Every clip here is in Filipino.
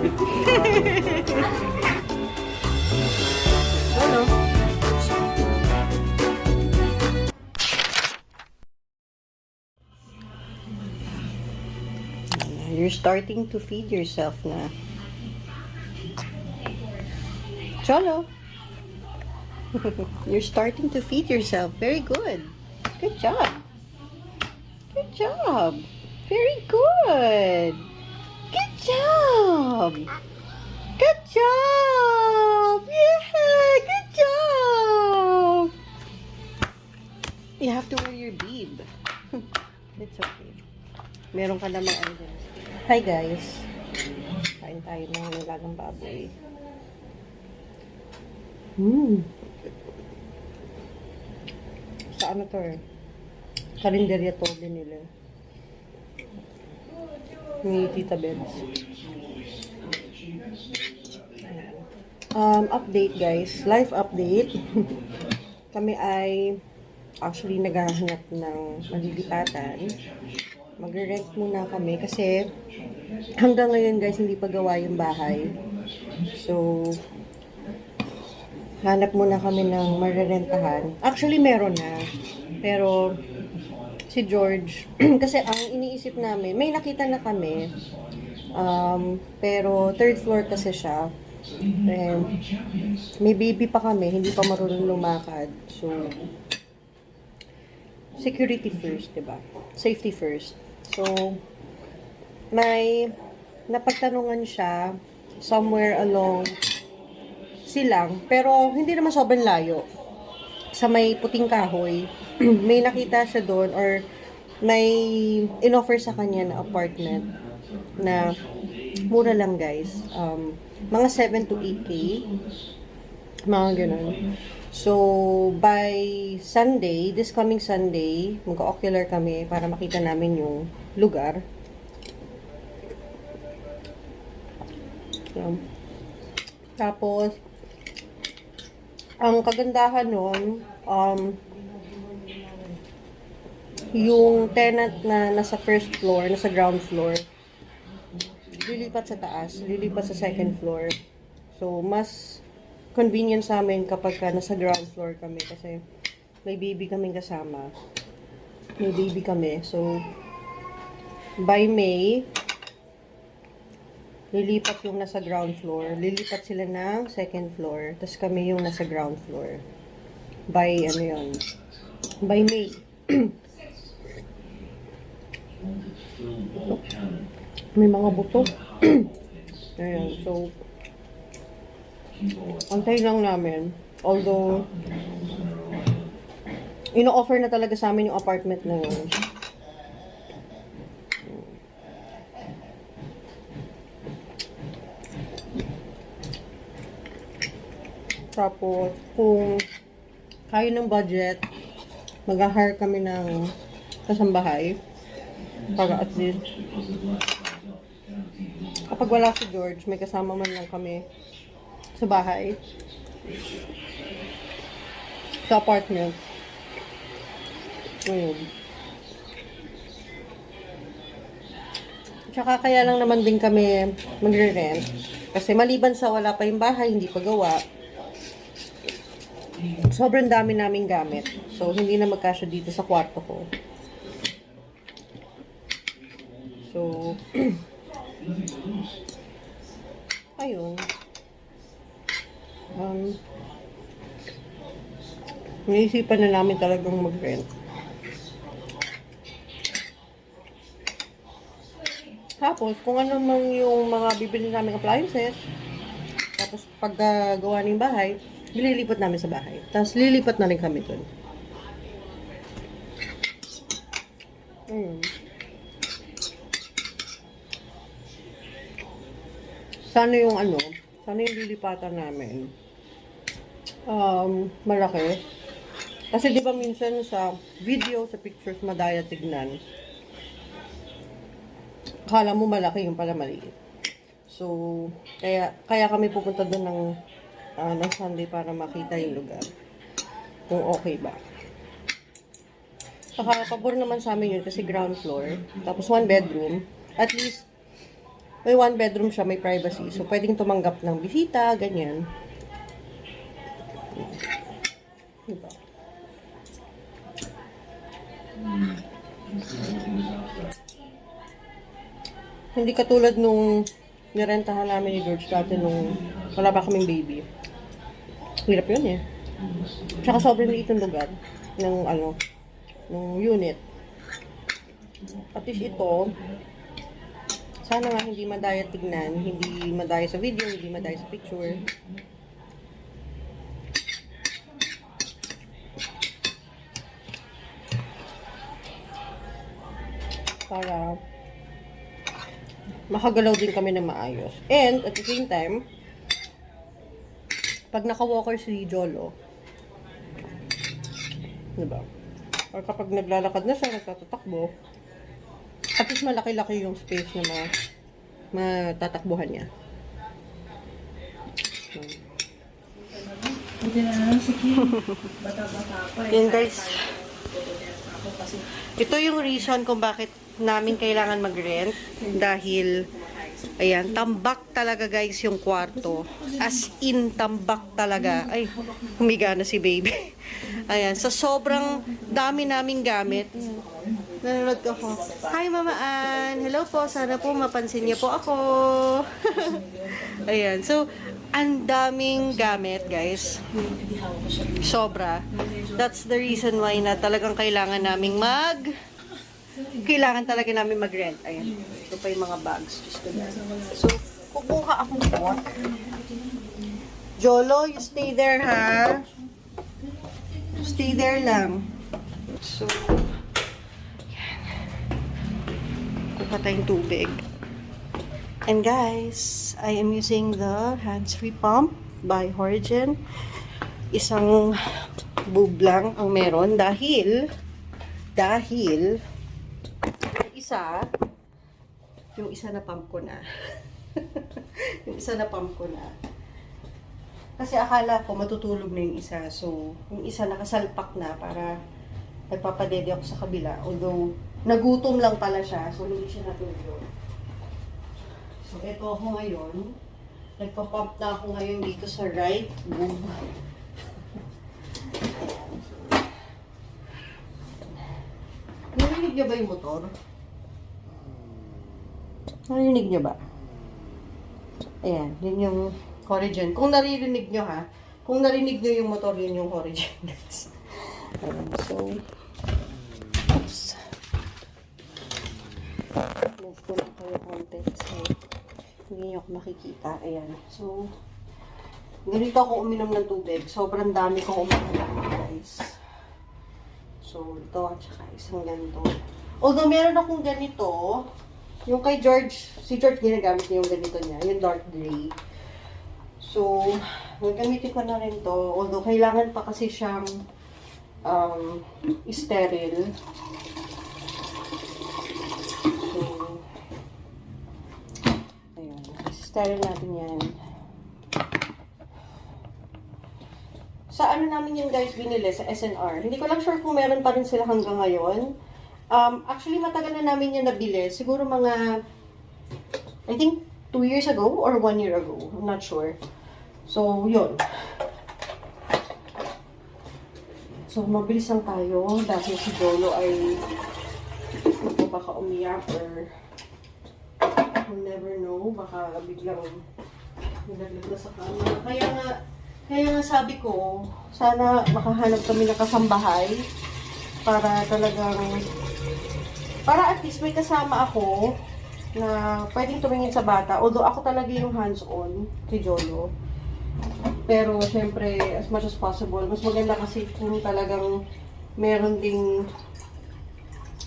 You're starting to feed yourself na. Cholo. You're starting to feed yourself. Very good. Good job. Good job. Very good. Good job. Good job. Yeah, good job. You have to wear your bib. It's okay. Meron ka namang ano dyan. Hi guys. Kain tayo ng nilagang baboy. Hmm. Sa ano to eh? Karinderya to binili. Ni Tita. Ayan. Um, update guys. Life update. Kami ay actually naghahanap ng malilipatan. Magre-rent muna kami kasi hanggang ngayon guys hindi pa gawa yung bahay. So, hanap muna kami ng marerentahan. Actually, meron na. Pero, si George, kasi ang iniisip namin, may nakita na kami. Um, pero, third floor kasi siya. And, may baby pa kami, hindi pa marunong lumakad. So, security first, 'di ba? Safety first. So, may napagtanungan siya somewhere along silang, pero hindi naman sobrang layo. Sa may puting kahoy, may nakita siya doon or may inoffer sa kanya na apartment na mura lang guys. Um, mga 7 to 8k. Mga ganun. So, by Sunday, this coming Sunday, mag-ocular kami para makita namin yung lugar. Yan. Tapos, ang kagandahan nun, um, yung tenant na nasa first floor, nasa ground floor, lilipat sa taas, lilipat sa second floor. So, mas convenient sa amin kapag ka nasa ground floor kami kasi may baby kaming kasama. May baby kami. So, by May, lilipat yung nasa ground floor. Lilipat sila ng second floor. Tapos kami yung nasa ground floor. By, ano yun, by May. May mga buto. Ayan, so, antay lang namin. Although, ino-offer na talaga sa amin yung apartment na yun. Tapos, kung kaya ng budget, mag-hire kami ng kasambahay para at least kapag wala si George, may kasama man lang kami sa bahay. Sa apartment. Ayun. Tsaka kaya lang naman din kami magre-rent. Kasi maliban sa wala pa yung bahay, hindi pa gawa. Sobrang dami naming gamit. So, hindi na magkasya dito sa kwarto ko. So, ayun. Um, naisipan na namin talagang mag-rent. Tapos, kung ano man yung mga bibili namin appliances, tapos paggawa ng bahay, lilipat namin sa bahay. Tapos lilipat na rin kami dun. Ayun. Sana yung ano, sana yung lilipatan namin. Um, malaki. Kasi di ba minsan sa video, sa pictures, madaya tignan. Akala mo malaki yung pala maliit. So, kaya kaya kami pupunta doon ng ah, ng Sunday para makita yung lugar. Kung okay ba. Saka, pabor naman sa amin yun kasi ground floor. Tapos one bedroom. At least, may one bedroom siya, may privacy. So, pwedeng tumanggap ng bisita, ganyan. Diba? Hindi katulad nung nirentahan namin ni George dati nung wala pa kaming baby. Hirap yun eh. Tsaka sobrang liit ng lugar ng ano, ng unit. At least ito, sana nga hindi madaya tignan, hindi madaya sa video, hindi madaya sa picture. Para makagalaw din kami ng maayos. And, at the same time, pag naka-walker si Jolo, diba? Or kapag naglalakad na siya, nagtatatakbo, at least malaki-laki yung space na ma matatakbuhan niya. Hmm. Hindi na lang si Kim. Bata-bata pa eh. Yun, guys. Ito yung reason kung bakit namin kailangan mag-rent. Dahil, ayan, tambak talaga guys yung kwarto. As in, tambak talaga. Ay, humiga na si baby. Ayan, sa sobrang dami naming gamit. Nanonood ko ako. Hi, Mama Ann. Hello po. Sana po mapansin niyo po ako. Ayan, so, ang daming gamit, guys. Sobra. That's the reason why na talagang kailangan naming mag kailangan talaga namin mag-rent. Ayan. Ito pa yung mga bags. So, kukuha akong pot. Jolo, you stay there, ha? Stay there lang. So, yan. Kuha tayong tubig. And guys, I am using the hands-free pump by Origin. Isang boob lang ang meron dahil dahil isa yung isa na pump ko na. yung isa na pump ko na. Kasi akala ko matutulog na yung isa. So, yung isa nakasalpak na para nagpapadede ako sa kabila. Although, nagutom lang pala siya. So, hindi siya natulog. So, eto ako ngayon. Nagpa-pump na ako ngayon dito sa right boob. Narinig niyo ba yung motor? Narinig niyo ba? Ayan, yun yung Origin. Kung naririnig nyo ha, kung narinig nyo yung motor, yun yung Origin. guys. Ayan, so, oops. Move ko lang kayo konti kasi hindi nyo ako makikita. Ayan, so, ganito ako uminom ng tubig. Sobrang dami kong uminom guys. So, ito at saka isang ganito. Although meron akong ganito, yung kay George, si George ginagamit niya yung ganito niya, yung dark gray. So, gagamitin ko na rin to. Although, kailangan pa kasi siyang um, sterile. So, ayun. Sterile natin yan. Sa ano namin yun guys binili sa SNR. Hindi ko lang sure kung meron pa rin sila hanggang ngayon. Um, actually, matagal na namin yan nabili. Siguro mga, I think, two years ago or one year ago. I'm not sure. So, yun. So, mabilis lang tayo dahil si Jolo ay baka umiyak or we'll never know. Baka biglang nilaglag na sa kama. Kaya nga, kaya nga sabi ko, sana makahanap kami ng kasambahay para talagang para at least may kasama ako na pwedeng tumingin sa bata. Although ako talaga yung hands-on kay Jolo. Pero syempre, as much as possible, mas maganda kasi kung talagang meron ding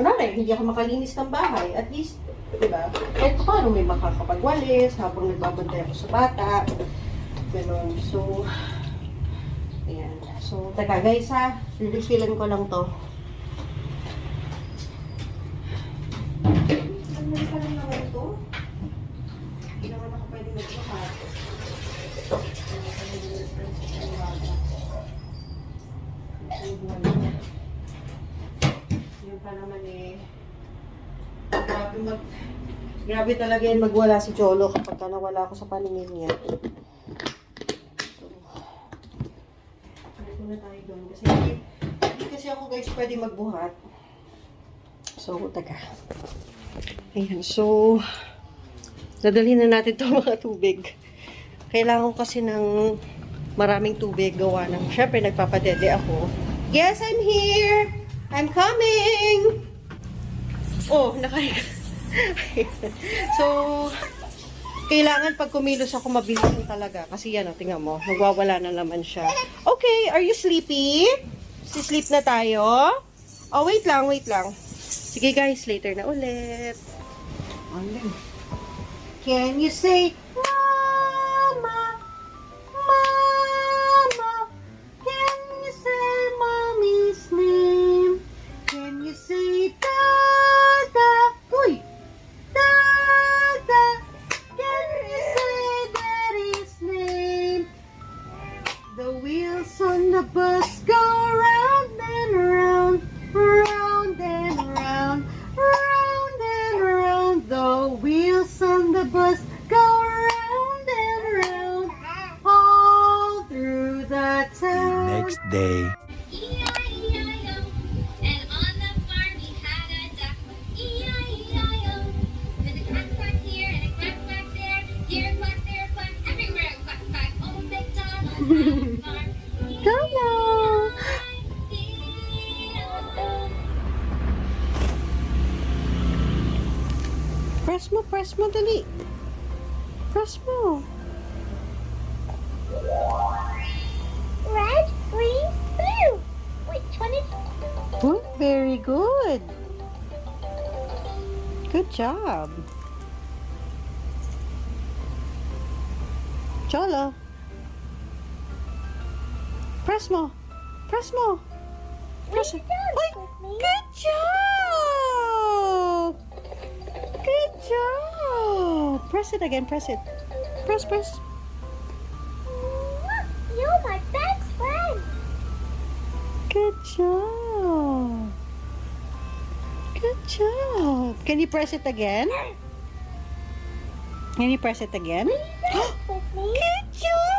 Kunwari, hindi ako makalinis ng bahay. At least, di ba? Kahit paano may makakapagwalis habang nagbabantay ako sa bata. Ganon. So, ayan. So, teka guys ha, refillan ko lang to. Ano pa rin naman ito? Hindi naman ako pwede magbuhat. Yun pa naman eh. Grabe mag... Grabe talaga yun magwala si Cholo kapag ka nawala ako sa paningin niya. So, balik muna tayo doon. Kasi hindi, hindi kasi ako guys pwede magbuhat. So, taga. Ayan, so, dadalhin na natin itong mga tubig. Kailangan ko kasi ng maraming tubig gawa ng, syempre nagpapadede ako. Yes, I'm here! I'm coming! Oh, nakahiga. so, kailangan pag kumilos ako mabilisan talaga. Kasi yan, oh, tingnan mo, magwawala na naman siya. Okay, are you sleepy? Si-sleep na tayo? Oh, wait lang, wait lang. Sige guys, later na ulit. Can you say, the bus go round and round, all through the town. The Next day. Press mo, press mo, dali. Press mo. Red, green, blue. Which one is Good, very good. Good job. Cholo. Press mo. Press mo. Press it. Good job. Job. Press it again. Press it. Press, press. You're my best friend. Good job. Good job. Can you press it again? Can you press it again? with me. Good job. Good job.